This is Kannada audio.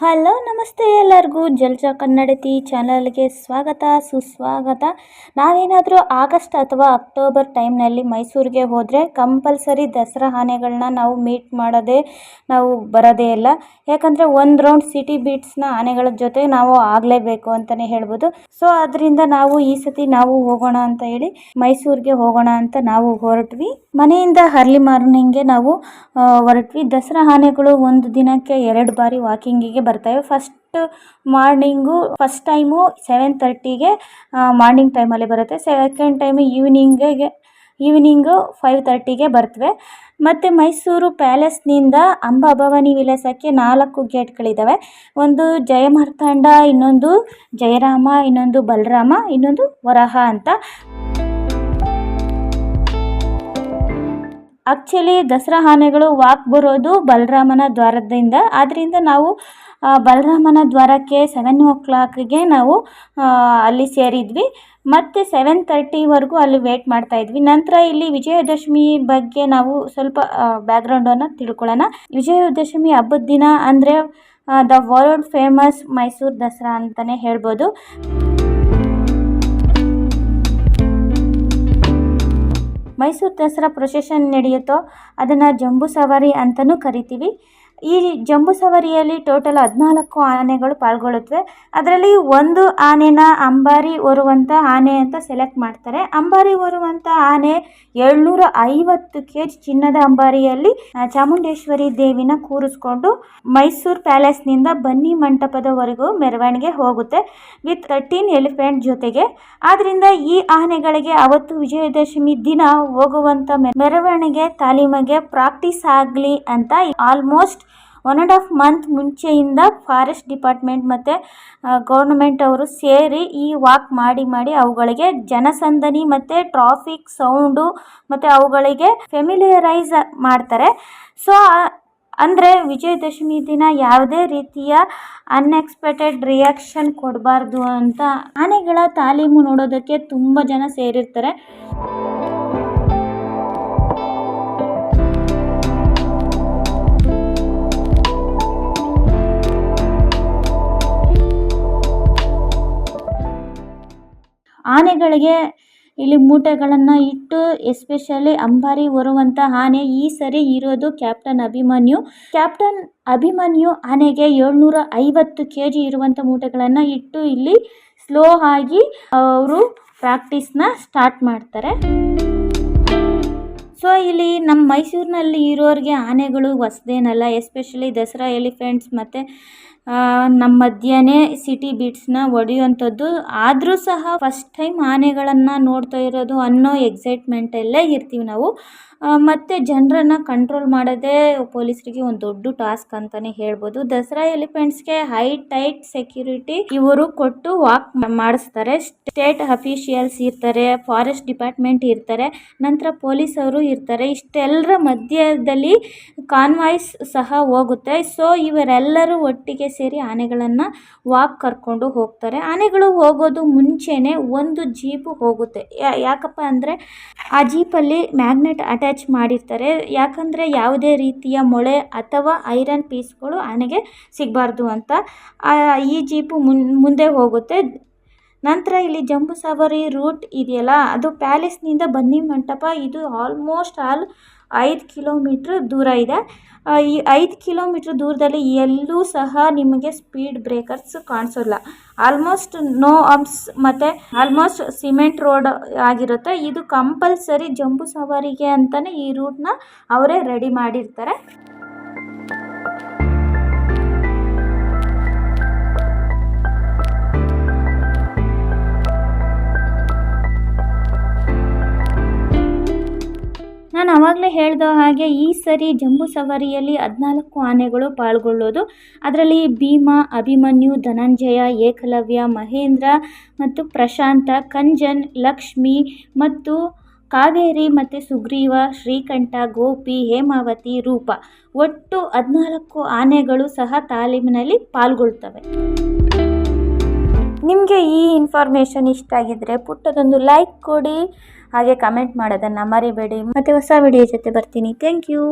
ಹಲೋ, ನಮಸ್ತೆ ಎಲ್ಲರಿಗೂ. ಜಲ್ಜ ಕನ್ನಡತಿ ಚಾನಲ್ಗೆ ಸ್ವಾಗತ, ಸುಸ್ವಾಗತ. ನಾವೇನಾದರೂ ಆಗಸ್ಟ್ ಅಥವಾ ಅಕ್ಟೋಬರ್ ಟೈಮ್ನಲ್ಲಿ ಮೈಸೂರಿಗೆ ಹೋದರೆ ಕಂಪಲ್ಸರಿ ದಸರಾ ಆನೆಗಳನ್ನ ನಾವು ಮೀಟ್ ಮಾಡೋದೇ ನಾವು ಬರೋದೇ ಇಲ್ಲ. ಯಾಕಂದರೆ ಒಂದು ರೌಂಡ್ ಸಿಟಿ ಬೀಟ್ಸ್ನ ಆನೆಗಳ ಜೊತೆ ನಾವು ಆಗಲೇಬೇಕು ಅಂತಲೇ ಹೇಳ್ಬೋದು. ಸೊ, ಅದರಿಂದ ನಾವು ಈ ಸತಿ ನಾವು ಹೋಗೋಣ ಅಂತ ಹೇಳಿ ಮೈಸೂರಿಗೆ ಹೋಗೋಣ ಅಂತ ನಾವು ಹೊರಟ್ವಿ. ಮನೆಯಿಂದ ಅರ್ಲಿ ಮಾರ್ನಿಂಗ್ಗೆ ನಾವು ಹೊರಟ್ವಿ. ದಸರಾ ಆನೆಗಳು ಒಂದು ದಿನಕ್ಕೆ ಎರಡು ಬಾರಿ ವಾಕಿಂಗಿಗೆ ಬರ್ತವೆ first morning first time seven ತರ್ಟಿಗೆ ಮಾರ್ನಿಂಗ್ ಟೈಮಲ್ಲಿ ಬರುತ್ತೆ. ಸೆಕೆಂಡ್ ಟೈಮು ಈವ್ನಿಂಗಿಗೆ ಈವ್ನಿಂಗು ಫೈವ್ ತರ್ಟಿಗೆ ಬರ್ತವೆ. ಮತ್ತು ಮೈಸೂರು ಪ್ಯಾಲೇಸ್ನಿಂದ ಅಂಬಾಭವಾನಿ ವಿಲಾಸಕ್ಕೆ ನಾಲ್ಕು ಗೇಟ್ಗಳಿದ್ದಾವೆ ಒಂದು ಜಯಮಾರ್ತಾಂಡ, ಇನ್ನೊಂದು ಜಯರಾಮ, ಇನ್ನೊಂದು ಬಲರಾಮ, ಇನ್ನೊಂದು ವರಹ ಅಂತ. ಆ್ಯಕ್ಚುಲಿ ದಸರಾ ಆನೆಗಳು ವಾಕ್ ಬರೋದು ಬಲರಾಮನ ದ್ವಾರದಿಂದ. ಆದ್ದರಿಂದ ನಾವು ಬಲರಾಮನ ದ್ವಾರಕ್ಕೆ ಸೆವೆನ್ ಓ ಕ್ಲಾಕ್ಗೆ ನಾವು ಅಲ್ಲಿ ಸೇರಿದ್ವಿ. ಮತ್ತು ಸೆವೆನ್ ತರ್ಟಿವರೆಗೂ ಅಲ್ಲಿ ವೇಟ್ ಮಾಡ್ತಾ ಇದ್ವಿ. ನಂತರ ಇಲ್ಲಿ ವಿಜಯದಶಮಿ ಬಗ್ಗೆ ನಾವು ಸ್ವಲ್ಪ ಬ್ಯಾಕ್ಗ್ರೌಂಡನ್ನು ತಿಳ್ಕೊಳ್ಳೋಣ. ವಿಜಯದಶಮಿ ಹಬ್ಬದ ದಿನ ಅಂದರೆ the world famous Mysuru Dasara ಅಂತಲೇ ಹೇಳ್ಬೋದು. ಮೈಸೂರು ದಸರಾ ಪ್ರೊಸೆಷನ್ ನಡೆಯುತ್ತೋ, ಅದನ್ನು ಜಂಬೂ ಸವಾರಿ ಅಂತಲೂ ಕರಿತೀವಿ. ಈ ಜಂಬೂ ಸವಾರಿಯಲ್ಲಿ ಟೋಟಲ್ ಹದಿನಾಲ್ಕು ಆನೆಗಳು ಪಾಲ್ಗೊಳ್ಳುತ್ತವೆ. ಅದರಲ್ಲಿ ಒಂದು ಆನೆನ ಅಂಬಾರಿ ಹೊರುವಂಥ ಆನೆ ಅಂತ ಸೆಲೆಕ್ಟ್ ಮಾಡ್ತಾರೆ. ಅಂಬಾರಿ ಹೊರುವಂಥ ಆನೆ ಏಳ್ನೂರ ಐವತ್ತು ಕೆ ಜಿ ಚಿನ್ನದ ಅಂಬಾರಿಯಲ್ಲಿ ಚಾಮುಂಡೇಶ್ವರಿ ದೇವಿನ ಕೂರಿಸ್ಕೊಂಡು ಮೈಸೂರು ಪ್ಯಾಲೇಸ್ನಿಂದ ಬನ್ನಿ ಮಂಟಪದವರೆಗೂ ಮೆರವಣಿಗೆ ಹೋಗುತ್ತೆ ವಿತ್ ತರ್ಟೀನ್ ಎಲಿಫೆಂಟ್ ಜೊತೆಗೆ. ಆದ್ದರಿಂದ ಈ ಆನೆಗಳಿಗೆ ಅವತ್ತು ವಿಜಯದಶಮಿ ದಿನ ಹೋಗುವಂಥ ಮೆರವಣಿಗೆ, ತಾಲೀಮಿಗೆ ಪ್ರಾಕ್ಟೀಸ್ ಆಗಲಿ ಅಂತ almost one and half month ಮುಂಚೆಯಿಂದ forest department ಮತ್ತು ಗೌರ್ಮೆಂಟ್ ಅವರು ಸೇರಿ ಈ ವಾಕ್ ಮಾಡಿ ಮಾಡಿ ಅವುಗಳಿಗೆ ಜನಸಂದಣಿ ಮತ್ತು ಟ್ರಾಫಿಕ್ ಸೌಂಡು ಮತ್ತು ಅವುಗಳಿಗೆ ಫೆಮಿಲಿಯರೈಸ್ ಮಾಡ್ತಾರೆ. ಸೊ ಅಂದರೆ ವಿಜಯದಶಮಿ ದಿನ ಯಾವುದೇ ರೀತಿಯ ಅನ್ಎಕ್ಸ್ಪೆಕ್ಟೆಡ್ ರಿಯಾಕ್ಷನ್ ಕೊಡಬಾರ್ದು ಅಂತ ಆನೆಗಳ ತಾಲೀಮು ನೋಡೋದಕ್ಕೆ ತುಂಬ ಜನ ಸೇರಿರ್ತಾರೆ. ಆನೆಗಳಿಗೆ ಇಲ್ಲಿ ಮೂಟೆಗಳನ್ನು ಇಟ್ಟು ಎಸ್ಪೆಷಲಿ ಅಂಬಾರಿ ಹೊರುವಂಥ ಆನೆ, ಈ ಸರಿ ಇರೋದು ಕ್ಯಾಪ್ಟನ್ ಅಭಿಮನ್ಯು. ಕ್ಯಾಪ್ಟನ್ ಅಭಿಮನ್ಯು ಆನೆಗೆ ಏಳ್ನೂರ ಐವತ್ತು ಕೆ ಜಿ ಇರುವಂಥ ಮೂಟೆಗಳನ್ನು ಇಟ್ಟು ಇಲ್ಲಿ ಸ್ಲೋ ಆಗಿ ಅವರು ಪ್ರಾಕ್ಟೀಸ್ನ ಸ್ಟಾರ್ಟ್ ಮಾಡ್ತಾರೆ. ಸೊ ಇಲ್ಲಿ ನಮ್ಮ ಮೈಸೂರಿನಲ್ಲಿ ಇರೋರಿಗೆ ಆನೆಗಳು ಹೊಸ್ದೇನಲ್ಲ ಎಸ್ಪೆಷಲಿ ದಸರಾ ಎಲಿಫೆಂಟ್ಸ್ ಮತ್ತು ನಮ್ಮ ಮಧ್ಯನೇ ಸಿಟಿ ಬೀಟ್ಸ್ನ ಹೊಡೆಯುವಂಥದ್ದು ಆದರೂ ಸಹ ಫಸ್ಟ್ ಟೈಮ್ ಆನೆಗಳನ್ನು ನೋಡ್ತಾ ಇರೋದು ಅನ್ನೋ ಎಕ್ಸೈಟ್ಮೆಂಟಲ್ಲೇ ಇರ್ತೀವಿ ನಾವು. ಮತ್ತು ಜನರನ್ನು ಕಂಟ್ರೋಲ್ ಮಾಡೋದೇ ಪೊಲೀಸರಿಗೆ ಒಂದು ದೊಡ್ಡ ಟಾಸ್ಕ್ ಅಂತಲೇ ಹೇಳ್ಬೋದು. ದಸರಾ ಎಲಿಫೆಂಟ್ಸ್ಗೆ ಹೈ ಟೈಟ್ ಸೆಕ್ಯೂರಿಟಿ ಇವರು ಕೊಟ್ಟು ವಾಕ್ ಮಾಡಿಸ್ತಾರೆ. ಸ್ಟೇಟ್ ಅಫಿಷಿಯಲ್ಸ್ ಇರ್ತಾರೆ ಫಾರೆಸ್ಟ್ ಡಿಪಾರ್ಟ್ಮೆಂಟ್ ಇರ್ತಾರೆ, ನಂತರ ಪೊಲೀಸರು ಇರ್ತಾರೆ. ಇಷ್ಟೆಲ್ಲರ ಮಧ್ಯದಲ್ಲಿ ಕಾನ್ವಾಯ್ಸ್ ಸಹ ಹೋಗುತ್ತೆ. ಸೊ ಇವರೆಲ್ಲರೂ ಒಟ್ಟಿಗೆ ಸೇರಿ ಆನೆಗಳನ್ನು ವಾಕ್ ಕರ್ಕೊಂಡು ಹೋಗ್ತಾರೆ. ಆನೆಗಳು ಹೋಗೋದು ಮುಂಚೆನೇ ಒಂದು ಜೀಪು ಹೋಗುತ್ತೆ. ಯಾಕಪ್ಪ ಅಂದರೆ ಆ ಜೀಪಲ್ಲಿ ಮ್ಯಾಗ್ನೆಟ್ ಅಟ್ಯಾಚ್ ಮಾಡಿರ್ತಾರೆ. ಯಾಕಂದರೆ ಯಾವುದೇ ರೀತಿಯ ಮೊಳೆ ಅಥವಾ ಐರನ್ ಪೀಸ್ಗಳು ಆನೆಗೆ ಸಿಗಬಾರ್ದು ಅಂತ. ಈ ಜೀಪು ಮುನ್, ಮುಂದೆ ಹೋಗುತ್ತೆ. ನಂತರ ಇಲ್ಲಿ ಜಂಬೂ ಸವಾರಿ ರೂಟ್ ಇದೆಯಲ್ಲ, ಅದು ಪ್ಯಾಲೇಸ್ನಿಂದ ಬನ್ನಿ ಮಂಟಪ. ಇದು ಆಲ್ಮೋಸ್ಟ್ ಆಲ್ ಐದು ಕಿಲೋಮೀಟ್ರ್ ದೂರ ಇದೆ. ಈ ಐದು ಕಿಲೋಮೀಟ್ರ್ ದೂರದಲ್ಲಿ ಎಲ್ಲೂ ಸಹ ನಿಮಗೆ ಸ್ಪೀಡ್ ಬ್ರೇಕರ್ಸ್ ಕಾಣಿಸೋಲ್ಲ. ಆಲ್ಮೋಸ್ಟ್ ನೋ ಅಬ್ಸ್ ಮತ್ತು ಆಲ್ಮೋಸ್ಟ್ ಸಿಮೆಂಟ್ ರೋಡ್ ಆಗಿರುತ್ತೆ. ಇದು ಕಂಪಲ್ಸರಿ ಜಂಬೂ ಸವಾರಿಗೆ ಅಂತಲೇ ಈ ರೂಟ್ನ ಅವರೇ ರೆಡಿ ಮಾಡಿರ್ತಾರೆ. ನಾನು ಆವಾಗಲೇ ಹೇಳ್ದ ಹಾಗೆ ಈ ಸರಿ ಜಂಬೂ ಸವಾರಿಯಲ್ಲಿ ಹದಿನಾಲ್ಕು ಆನೆಗಳು ಪಾಲ್ಗೊಳ್ಳೋದು. ಅದರಲ್ಲಿ ಭೀಮ, ಅಭಿಮನ್ಯು, ಧನಂಜಯ, ಏಕಲವ್ಯ, ಮಹೇಂದ್ರ ಮತ್ತು ಪ್ರಶಾಂತ, ಕಂಜನ್, ಲಕ್ಷ್ಮಿ ಮತ್ತು ಕಾವೇರಿ ಮತ್ತು ಸುಗ್ರೀವ, ಶ್ರೀಕಂಠ, ಗೋಪಿ, ಹೇಮಾವತಿ, ರೂಪ. ಒಟ್ಟು ಹದಿನಾಲ್ಕು ಆನೆಗಳು ಸಹ ತಾಲೀಮಿನಲ್ಲಿ ಪಾಲ್ಗೊಳ್ತವೆ. ನಿಮಗೆ ಈ ಇನ್ಫಾರ್ಮೇಷನ್ ಇಷ್ಟ ಆಗಿದ್ರೆ ಪುಟ್ಟದೊಂದು ಲೈಕ್ ಕೊಡಿ, ಹಾಗೆ ಕಮೆಂಟ್ ಮಾಡೋದನ್ನು ಮರಿಬೇಡಿ. ಮತ್ತೆ ಹೊಸ ವಿಡಿಯೋ ಜೊತೆ ಬರ್ತೀನಿ. Thank you